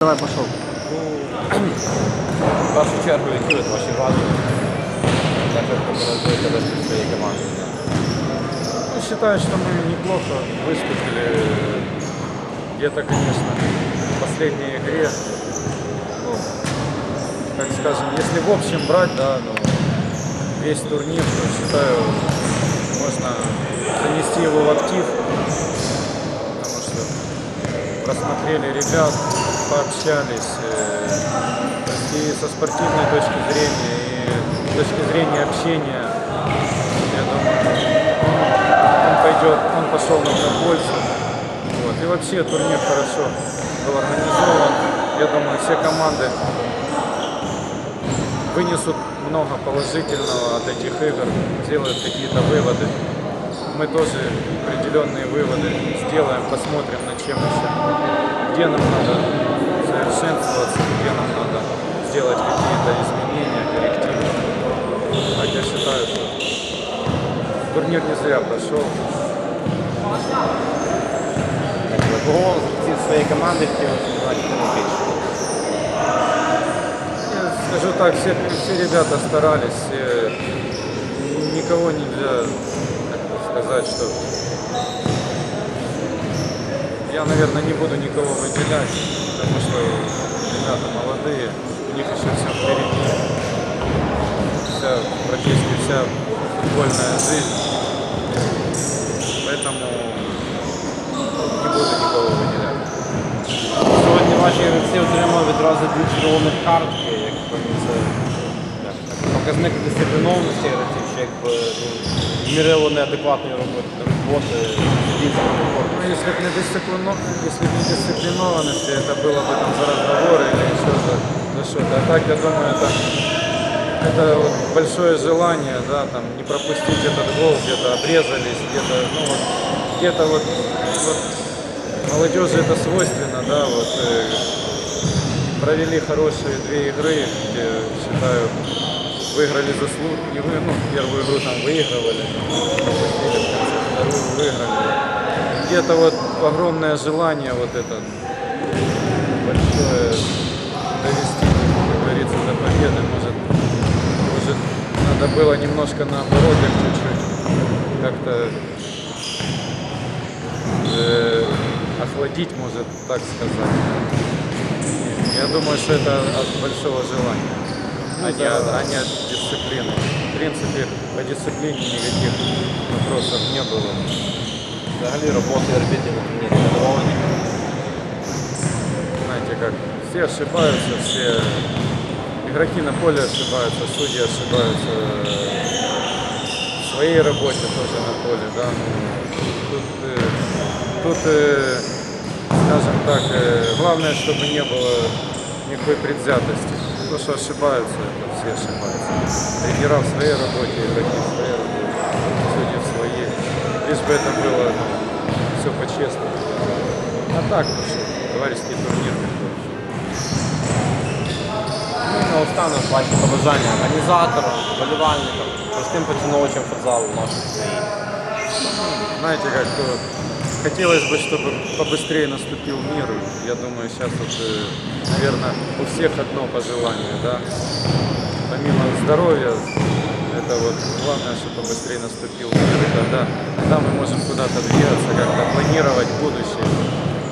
Давай пошел. В першу чергу, які от ваші враження? Так як популяризуєте ви своєї команди? Ну, Считаю, что мы неплохо выступили. Где-то, конечно, в последней игре, ну, так скажем, если в общем брать, да, ну, весь турнир, то считаю, можно занести его в актив, потому что просмотрели ребят, пообщались, э, и со спортивной точки зрения, и с точки зрения общения, я думаю, он пойдет, он пошел на пользу. Вот. И вообще турнир хорошо был организован. Я думаю, все команды вынесут много положительного от этих игр, сделают какие-то выводы. Мы тоже определенные выводы сделаем, посмотрим, на чем еще, где нам надо совершенствоваться, где нам надо сделать какие-то изменения, коррективы. Так я считаю, что турнир не зря прошел. Кого з гравців своєї команди хотіли побачити найбільше? Я скажу так, все, все ребята старались, все- никого нельзя как бы сказать, что я, наверное, не буду никого выделять, потому что ребята молодые, у них еще все впереди, вся, практически вся футбольная жизнь, поэтому не буду никого выделять. Сьогодні ваші гравці отримали відразу дві червоних картки, якби це як так, показник дисциплінованості гравців, що якби ну, мірило неадекватної роботи, роботи дійсно Ну, если бы не, дисциплино... если б не дисциплинованности, это было бы там за разговоры или еще за, за что-то. А так, я думаю, это, это вот большое желание, да, там, не пропустить этот гол, где-то обрезались, где-то, ну вот, где-то вот, вот молодежи это свойственно, да, вот, э, провели хорошие две игры, где, считаю, выиграли вы, ну, первую игру там выигрывали, вторую выиграли. Где-то вот огромное желание вот это большое довести, как говорится, до победы. Может, может надо было немножко наоборот их чуть-чуть как-то э, охладить, может, так сказать. Я думаю, что это от большого желания, а не, от- а не от дисциплины. В принципе, по дисциплине никаких вопросов не было. взагалі роботи арбітрів на турнірі задоволені. Знаете, как все ошибаются, все игроки на поле ошибаются, судьи ошибаются в своей работе тоже на поле, да. Ну, Тут, э, тут э, скажем так, э, главное, чтобы не было никакой предвзятости. То, что ошибаются, это все ошибаются. Тренера в своей работе, игроки в своей работе, судьи в своей. Лишь бы это было все по-честному. А так, ну что, товарищеский турнир такой. Ну і наостанок ваші побажання організаторам, вболівальникам, простим поціновувачам футзалу в нашій країні. Знаете, как то хотелось бы, чтобы побыстрее наступил мир. Я думаю, сейчас вот, наверное, у всех одно пожелание, да. Помимо здоровья, это вот главное, чтобы побыстрее наступил мир, и тогда, тогда мы можем куда-то двигаться, как-то планировать будущее.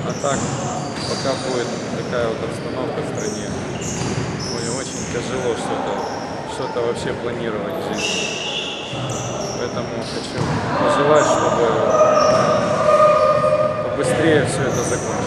А так, пока будет такая вот обстановка в стране, ой, очень тяжело что-то что вообще планировать в жизни. Поэтому хочу пожелать, чтобы побыстрее все это закончилось.